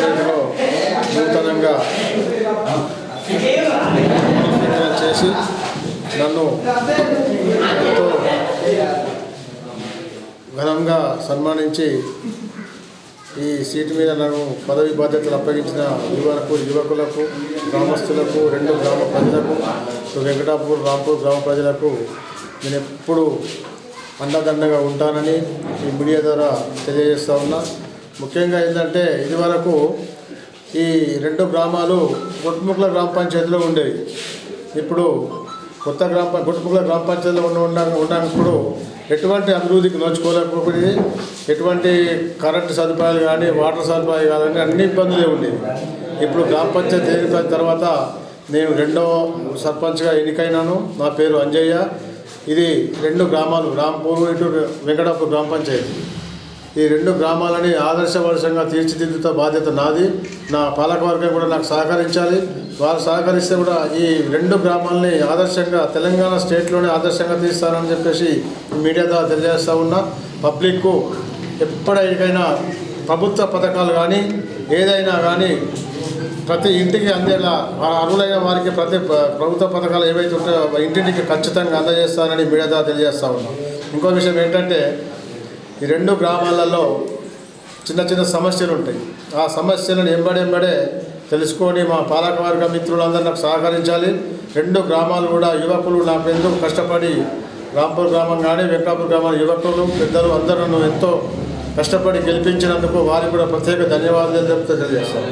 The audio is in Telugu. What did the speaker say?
పంచాయతీలో నూతనంగా. చేసి నన్ను ఎంతో ఘనంగా సన్మానించి ఈ సీటు మీద నన్ను పదవి బాధ్యతలు అప్పగించిన యువకు యువకులకు గ్రామస్తులకు రెండు గ్రామ ప్రజలకు వెంకటాపూర్ రాంపూర్ గ్రామ ప్రజలకు నేను ఎప్పుడు అండదండగా ఉంటానని ఈ మీడియా ద్వారా తెలియజేస్తా ఉన్నా. ముఖ్యంగా ఏంటంటే ఇదివరకు ఈ రెండు గ్రామాలు గుట్టుముక్కల గ్రామ పంచాయతీలో ఉండేవి. ఇప్పుడు కొత్త గ్రామ గుట్టుముక్కల గ్రామ పంచాయతీలో ఉన్న ఉన్నప్పుడు ఎటువంటి అభివృద్ధికి నోచుకోలేకపోయింది ఎటువంటి కరెంటు సదుపాయాలు కానీ వాటర్ సదుపాయాలు కానీ అన్ని ఇబ్బందులే ఉండేవి. ఇప్పుడు గ్రామ పంచాయతీ ఎన్నికైన తర్వాత నేను రెండో సర్పంచ్గా ఎన్నికైనాను. నా పేరు అంజయ్య. ఇది రెండు గ్రామాలు రాంపూర్ ఇటు వెంకటాపూర్ గ్రామ పంచాయతీ. ఈ రెండు గ్రామాలని ఆదర్శవర్షంగా తీర్చిదిద్దుతా బాధ్యత నాది. నా పాలకవర్గం కూడా నాకు సహకరించాలి. వారు సహకరిస్తే కూడా ఈ రెండు గ్రామాలని ఆదర్శంగా తెలంగాణ స్టేట్లోనే ఆదర్శంగా తీస్తానని చెప్పేసి మీడియా ద్వారా తెలియజేస్తూ ఉన్నా. పబ్లిక్కు ఎప్పటికైనా ప్రభుత్వ పథకాలు కానీ ఏదైనా కానీ ప్రతి ఇంటికి అందేలా అర్హులైన వారికి ప్రతి ప్రభుత్వ పథకాలు ఏవైతే ఉంటాయో ఇంటింటికి ఖచ్చితంగా అందజేస్తానని మీడియా ద్వారా తెలియజేస్తా ఉన్నాం. ఇంకో విషయం ఏంటంటే ఈ రెండు గ్రామాలలో చిన్న చిన్న సమస్యలు ఉంటాయి. ఆ సమస్యలను ఎంబడెంబడే తెలుసుకొని మా పాలకవర్గ మిత్రులందరూ నాకు సహకరించాలి. రెండు గ్రామాలు కూడా యువకులు నాకు ఎంతో కష్టపడి రాంపూర్ గ్రామం కానీ వెంకటాపూర్ గ్రామం యువకులు పెద్దలు అందరూ నన్ను ఎంతో కష్టపడి గెలిపించినందుకు వారికి కూడా ప్రత్యేక ధన్యవాదాలు తెలియజేస్తాను.